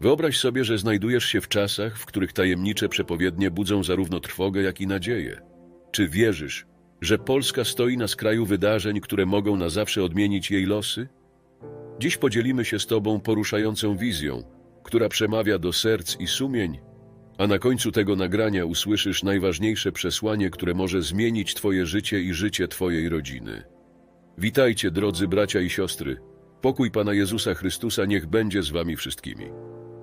Wyobraź sobie, że znajdujesz się w czasach, w których tajemnicze przepowiednie budzą zarówno trwogę, jak i nadzieję. Czy wierzysz, że Polska stoi na skraju wydarzeń, które mogą na zawsze odmienić jej losy? Dziś podzielimy się z Tobą poruszającą wizją, która przemawia do serc i sumień, a na końcu tego nagrania usłyszysz najważniejsze przesłanie, które może zmienić Twoje życie i życie Twojej rodziny. Witajcie, drodzy bracia i siostry. Pokój Pana Jezusa Chrystusa niech będzie z Wami wszystkimi.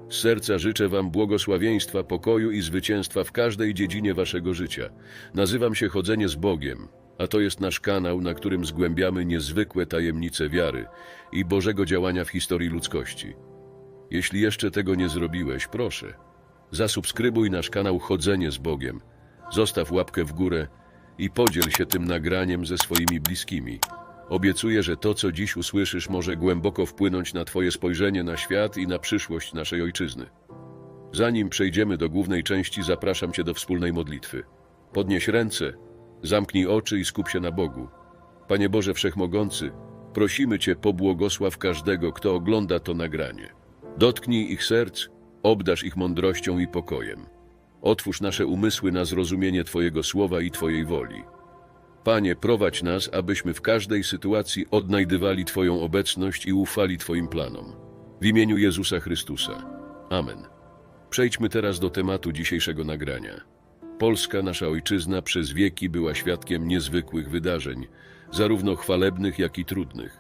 Z serca życzę Wam błogosławieństwa, pokoju i zwycięstwa w każdej dziedzinie Waszego życia. Nazywam się Chodzenie z Bogiem, a to jest nasz kanał, na którym zgłębiamy niezwykłe tajemnice wiary i Bożego działania w historii ludzkości. Jeśli jeszcze tego nie zrobiłeś, proszę, zasubskrybuj nasz kanał Chodzenie z Bogiem, zostaw łapkę w górę i podziel się tym nagraniem ze swoimi bliskimi. Obiecuję, że to, co dziś usłyszysz, może głęboko wpłynąć na Twoje spojrzenie na świat i na przyszłość naszej ojczyzny. Zanim przejdziemy do głównej części, zapraszam Cię do wspólnej modlitwy. Podnieś ręce, zamknij oczy i skup się na Bogu. Panie Boże Wszechmogący, prosimy Cię, pobłogosław każdego, kto ogląda to nagranie. Dotknij ich serc, obdarz ich mądrością i pokojem. Otwórz nasze umysły na zrozumienie Twojego słowa i Twojej woli. Panie, prowadź nas, abyśmy w każdej sytuacji odnajdywali Twoją obecność i ufali Twoim planom. W imieniu Jezusa Chrystusa. Amen. Przejdźmy teraz do tematu dzisiejszego nagrania. Polska, nasza ojczyzna, przez wieki była świadkiem niezwykłych wydarzeń, zarówno chwalebnych, jak i trudnych.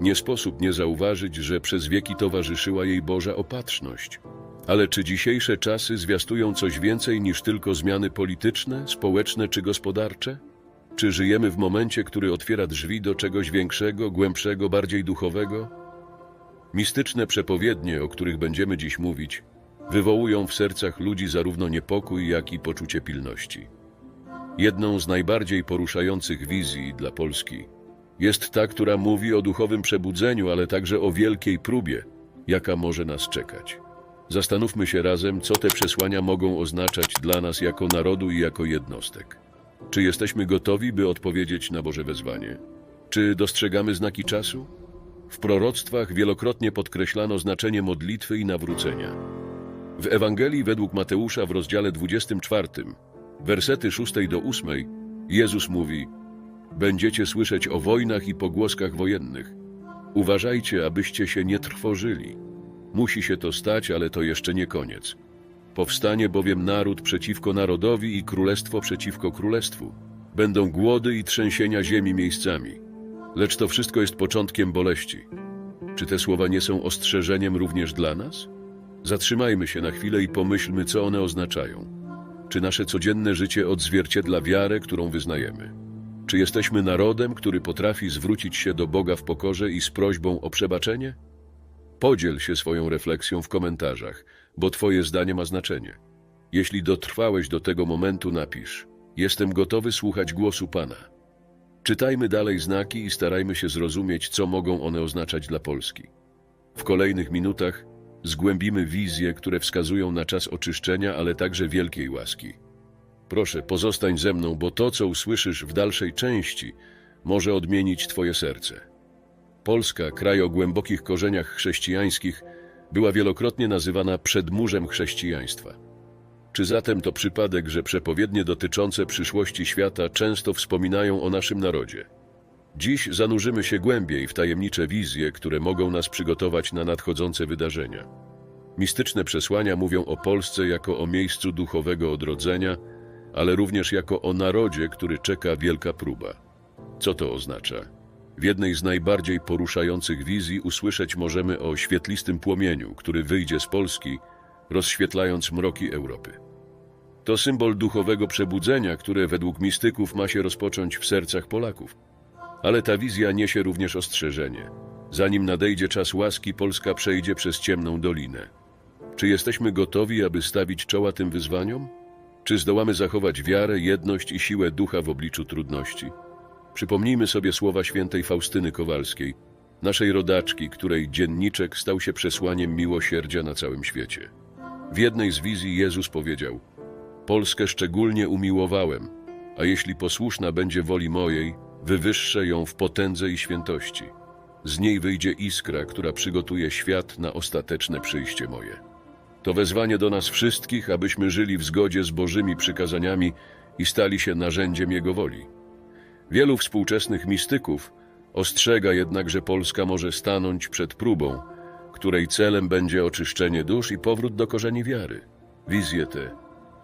Nie sposób nie zauważyć, że przez wieki towarzyszyła jej Boża opatrzność. Ale czy dzisiejsze czasy zwiastują coś więcej niż tylko zmiany polityczne, społeczne czy gospodarcze? Czy żyjemy w momencie, który otwiera drzwi do czegoś większego, głębszego, bardziej duchowego? Mistyczne przepowiednie, o których będziemy dziś mówić, wywołują w sercach ludzi zarówno niepokój, jak i poczucie pilności. Jedną z najbardziej poruszających wizji dla Polski jest ta, która mówi o duchowym przebudzeniu, ale także o wielkiej próbie, jaka może nas czekać. Zastanówmy się razem, co te przesłania mogą oznaczać dla nas jako narodu i jako jednostek. Czy jesteśmy gotowi, by odpowiedzieć na Boże wezwanie? Czy dostrzegamy znaki czasu? W proroctwach wielokrotnie podkreślano znaczenie modlitwy i nawrócenia. W Ewangelii według Mateusza w rozdziale 24, wersety 6 do 8, Jezus mówi: Będziecie słyszeć o wojnach i pogłoskach wojennych. Uważajcie, abyście się nie trwożyli. Musi się to stać, ale to jeszcze nie koniec. Powstanie bowiem naród przeciwko narodowi i królestwo przeciwko królestwu. Będą głody i trzęsienia ziemi miejscami. Lecz to wszystko jest początkiem boleści. Czy te słowa nie są ostrzeżeniem również dla nas? Zatrzymajmy się na chwilę i pomyślmy, co one oznaczają. Czy nasze codzienne życie odzwierciedla wiarę, którą wyznajemy? Czy jesteśmy narodem, który potrafi zwrócić się do Boga w pokorze i z prośbą o przebaczenie? Podziel się swoją refleksją w komentarzach, bo Twoje zdanie ma znaczenie. Jeśli dotrwałeś do tego momentu, napisz: Jestem gotowy słuchać głosu Pana. Czytajmy dalej znaki i starajmy się zrozumieć, co mogą one oznaczać dla Polski. W kolejnych minutach zgłębimy wizje, które wskazują na czas oczyszczenia, ale także wielkiej łaski. Proszę, pozostań ze mną, bo to, co usłyszysz w dalszej części, może odmienić Twoje serce. Polska, kraj o głębokich korzeniach chrześcijańskich, była wielokrotnie nazywana przedmurzem chrześcijaństwa. Czy zatem to przypadek, że przepowiednie dotyczące przyszłości świata często wspominają o naszym narodzie? Dziś zanurzymy się głębiej w tajemnicze wizje, które mogą nas przygotować na nadchodzące wydarzenia. Mistyczne przesłania mówią o Polsce jako o miejscu duchowego odrodzenia, ale również jako o narodzie, który czeka wielka próba. Co to oznacza? W jednej z najbardziej poruszających wizji usłyszeć możemy o świetlistym płomieniu, który wyjdzie z Polski, rozświetlając mroki Europy. To symbol duchowego przebudzenia, które według mistyków ma się rozpocząć w sercach Polaków. Ale ta wizja niesie również ostrzeżenie. Zanim nadejdzie czas łaski, Polska przejdzie przez ciemną dolinę. Czy jesteśmy gotowi, aby stawić czoła tym wyzwaniom? Czy zdołamy zachować wiarę, jedność i siłę ducha w obliczu trudności? Przypomnijmy sobie słowa świętej Faustyny Kowalskiej, naszej rodaczki, której dzienniczek stał się przesłaniem miłosierdzia na całym świecie. W jednej z wizji Jezus powiedział: Polskę szczególnie umiłowałem, a jeśli posłuszna będzie woli mojej, wywyższę ją w potędze i świętości. Z niej wyjdzie iskra, która przygotuje świat na ostateczne przyjście moje. To wezwanie do nas wszystkich, abyśmy żyli w zgodzie z Bożymi przykazaniami i stali się narzędziem Jego woli. Wielu współczesnych mistyków ostrzega jednak, że Polska może stanąć przed próbą, której celem będzie oczyszczenie dusz i powrót do korzeni wiary. Wizje te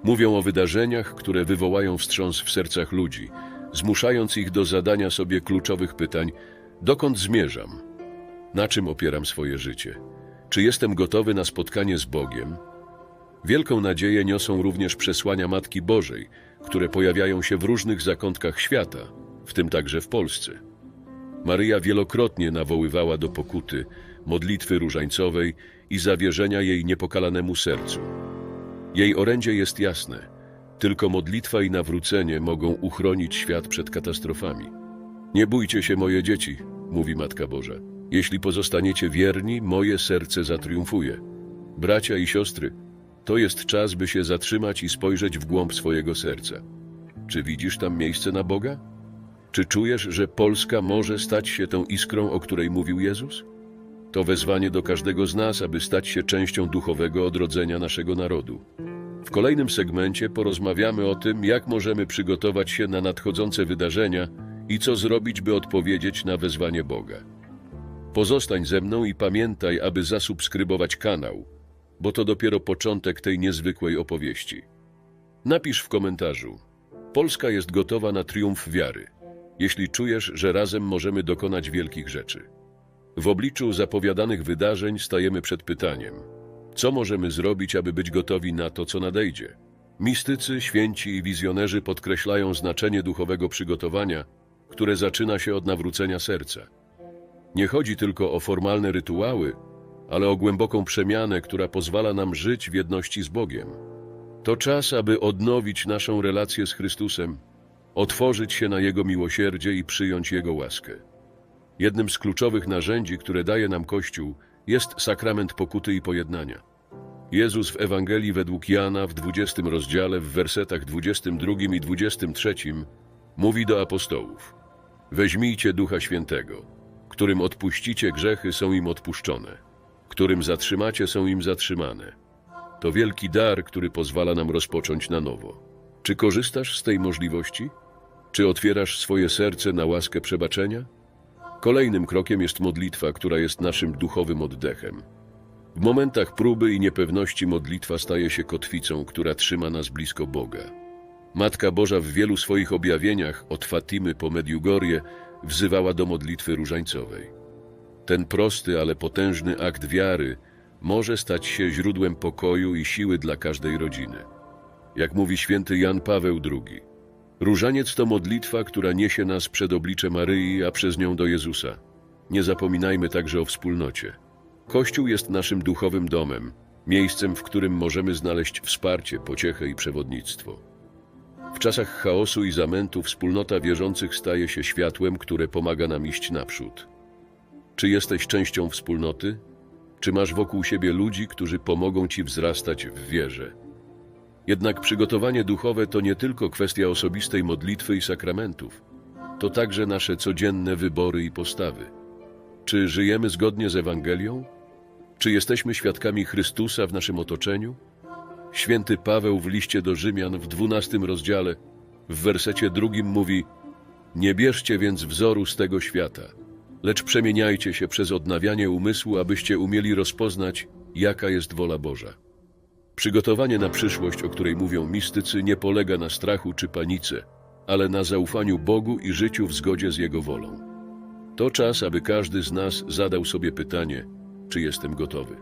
mówią o wydarzeniach, które wywołają wstrząs w sercach ludzi, zmuszając ich do zadania sobie kluczowych pytań: dokąd zmierzam? Na czym opieram swoje życie? Czy jestem gotowy na spotkanie z Bogiem? Wielką nadzieję niosą również przesłania Matki Bożej, które pojawiają się w różnych zakątkach świata, w tym także w Polsce. Maryja wielokrotnie nawoływała do pokuty, modlitwy różańcowej i zawierzenia jej niepokalanemu sercu. Jej orędzie jest jasne. Tylko modlitwa i nawrócenie mogą uchronić świat przed katastrofami. Nie bójcie się, moje dzieci, mówi Matka Boża. Jeśli pozostaniecie wierni, moje serce zatriumfuje. Bracia i siostry, to jest czas, by się zatrzymać i spojrzeć w głąb swojego serca. Czy widzisz tam miejsce na Boga? Czy czujesz, że Polska może stać się tą iskrą, o której mówił Jezus? To wezwanie do każdego z nas, aby stać się częścią duchowego odrodzenia naszego narodu. W kolejnym segmencie porozmawiamy o tym, jak możemy przygotować się na nadchodzące wydarzenia i co zrobić, by odpowiedzieć na wezwanie Boga. Pozostań ze mną i pamiętaj, aby zasubskrybować kanał, bo to dopiero początek tej niezwykłej opowieści. Napisz w komentarzu: Polska jest gotowa na triumf wiary, jeśli czujesz, że razem możemy dokonać wielkich rzeczy. W obliczu zapowiadanych wydarzeń stajemy przed pytaniem: co możemy zrobić, aby być gotowi na to, co nadejdzie? Mistycy, święci i wizjonerzy podkreślają znaczenie duchowego przygotowania, które zaczyna się od nawrócenia serca. Nie chodzi tylko o formalne rytuały, ale o głęboką przemianę, która pozwala nam żyć w jedności z Bogiem. To czas, aby odnowić naszą relację z Chrystusem, otworzyć się na Jego miłosierdzie i przyjąć Jego łaskę. Jednym z kluczowych narzędzi, które daje nam Kościół, jest sakrament pokuty i pojednania. Jezus w Ewangelii według Jana w 20 rozdziale w wersetach 22 i 23 mówi do apostołów: Weźmijcie Ducha Świętego, którym odpuścicie grzechy, są im odpuszczone, którym zatrzymacie, są im zatrzymane. To wielki dar, który pozwala nam rozpocząć na nowo. Czy korzystasz z tej możliwości? Czy otwierasz swoje serce na łaskę przebaczenia? Kolejnym krokiem jest modlitwa, która jest naszym duchowym oddechem. W momentach próby i niepewności modlitwa staje się kotwicą, która trzyma nas blisko Boga. Matka Boża w wielu swoich objawieniach, od Fatimy po Mediugorię, wzywała do modlitwy różańcowej. Ten prosty, ale potężny akt wiary może stać się źródłem pokoju i siły dla każdej rodziny. Jak mówi święty Jan Paweł II, różaniec to modlitwa, która niesie nas przed oblicze Maryi, a przez nią do Jezusa. Nie zapominajmy także o wspólnocie. Kościół jest naszym duchowym domem, miejscem, w którym możemy znaleźć wsparcie, pociechę i przewodnictwo. W czasach chaosu i zamętu wspólnota wierzących staje się światłem, które pomaga nam iść naprzód. Czy jesteś częścią wspólnoty? Czy masz wokół siebie ludzi, którzy pomogą ci wzrastać w wierze? Jednak przygotowanie duchowe to nie tylko kwestia osobistej modlitwy i sakramentów. To także nasze codzienne wybory i postawy. Czy żyjemy zgodnie z Ewangelią? Czy jesteśmy świadkami Chrystusa w naszym otoczeniu? Święty Paweł w liście do Rzymian w dwunastym rozdziale, w wersecie drugim mówi Nie bierzcie więc wzoru z tego świata, lecz przemieniajcie się przez odnawianie umysłu, abyście umieli rozpoznać, jaka jest wola Boża. Przygotowanie na przyszłość, o której mówią mistycy, nie polega na strachu czy panice, ale na zaufaniu Bogu i życiu w zgodzie z Jego wolą. To czas, aby każdy z nas zadał sobie pytanie, czy jestem gotowy.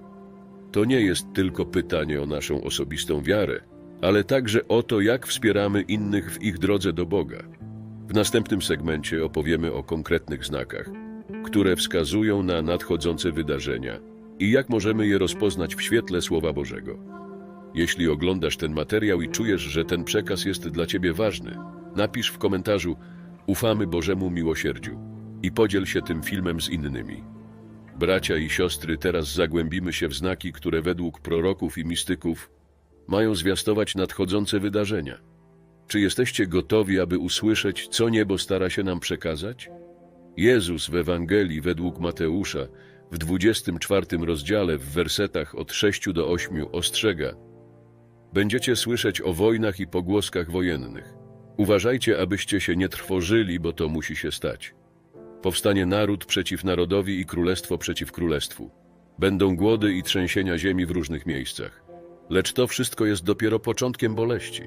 To nie jest tylko pytanie o naszą osobistą wiarę, ale także o to, jak wspieramy innych w ich drodze do Boga. W następnym segmencie opowiemy o konkretnych znakach, które wskazują na nadchodzące wydarzenia i jak możemy je rozpoznać w świetle Słowa Bożego. Jeśli oglądasz ten materiał i czujesz, że ten przekaz jest dla Ciebie ważny, napisz w komentarzu Ufamy Bożemu miłosierdziu i podziel się tym filmem z innymi. Bracia i siostry, teraz zagłębimy się w znaki, które według proroków i mistyków mają zwiastować nadchodzące wydarzenia. Czy jesteście gotowi, aby usłyszeć, co niebo stara się nam przekazać? Jezus w Ewangelii według Mateusza w 24 rozdziale w wersetach od 6 do 8 ostrzega Będziecie słyszeć o wojnach i pogłoskach wojennych. Uważajcie, abyście się nie trwożyli, bo to musi się stać. Powstanie naród przeciw narodowi i królestwo przeciw królestwu. Będą głody i trzęsienia ziemi w różnych miejscach. Lecz to wszystko jest dopiero początkiem boleści.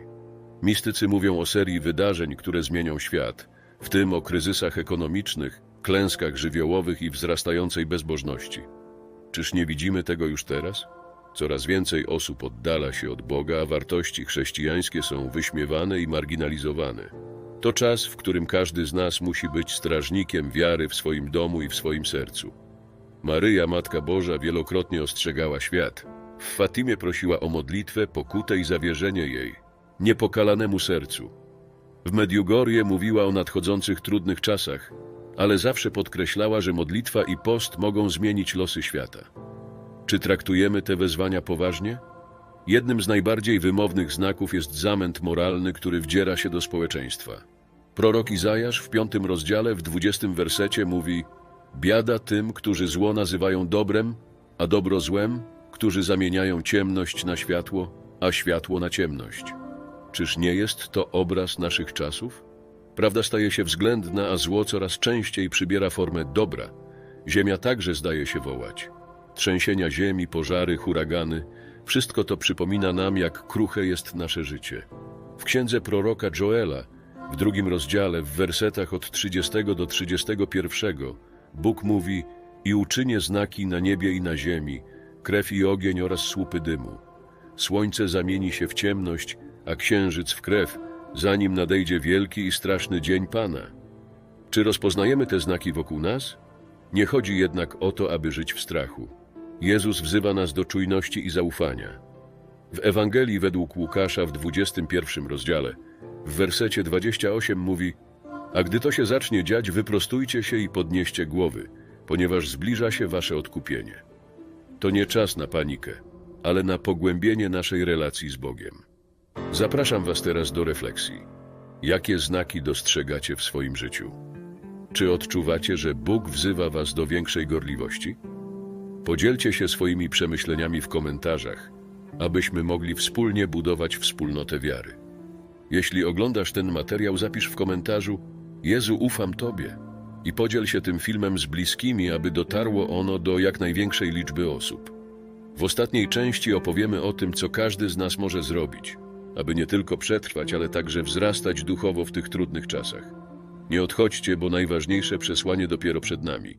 Mistycy mówią o serii wydarzeń, które zmienią świat, w tym o kryzysach ekonomicznych, klęskach żywiołowych i wzrastającej bezbożności. Czyż nie widzimy tego już teraz? Coraz więcej osób oddala się od Boga, a wartości chrześcijańskie są wyśmiewane i marginalizowane. To czas, w którym każdy z nas musi być strażnikiem wiary w swoim domu i w swoim sercu. Maryja, Matka Boża, wielokrotnie ostrzegała świat. W Fatimie prosiła o modlitwę, pokutę i zawierzenie jej, niepokalanemu sercu. W Mediugorje mówiła o nadchodzących trudnych czasach, ale zawsze podkreślała, że modlitwa i post mogą zmienić losy świata. Czy traktujemy te wezwania poważnie? Jednym z najbardziej wymownych znaków jest zamęt moralny, który wdziera się do społeczeństwa. Prorok Izajasz w piątym rozdziale, w dwudziestym wersecie mówi Biada tym, którzy zło nazywają dobrem, a dobro złem, którzy zamieniają ciemność na światło, a światło na ciemność. Czyż nie jest to obraz naszych czasów? Prawda staje się względna, a zło coraz częściej przybiera formę dobra. Ziemia także zdaje się wołać. Trzęsienia ziemi, pożary, huragany wszystko to przypomina nam, jak kruche jest nasze życie. W księdze proroka Joela, w drugim rozdziale, w wersetach od 30 do 31, Bóg mówi: I uczynię znaki na niebie i na ziemi, krew i ogień oraz słupy dymu. Słońce zamieni się w ciemność, a księżyc w krew, zanim nadejdzie wielki i straszny dzień Pana. Czy rozpoznajemy te znaki wokół nas? Nie chodzi jednak o to, aby żyć w strachu. Jezus wzywa nas do czujności i zaufania. W Ewangelii według Łukasza w 21 rozdziale, w wersecie 28 mówi A gdy to się zacznie dziać, wyprostujcie się i podnieście głowy, ponieważ zbliża się wasze odkupienie. To nie czas na panikę, ale na pogłębienie naszej relacji z Bogiem. Zapraszam was teraz do refleksji. Jakie znaki dostrzegacie w swoim życiu? Czy odczuwacie, że Bóg wzywa was do większej gorliwości? Podzielcie się swoimi przemyśleniami w komentarzach, abyśmy mogli wspólnie budować wspólnotę wiary. Jeśli oglądasz ten materiał, zapisz w komentarzu: Jezu, ufam Tobie i podziel się tym filmem z bliskimi, aby dotarło ono do jak największej liczby osób. W ostatniej części opowiemy o tym, co każdy z nas może zrobić, aby nie tylko przetrwać, ale także wzrastać duchowo w tych trudnych czasach. Nie odchodźcie, bo najważniejsze przesłanie dopiero przed nami.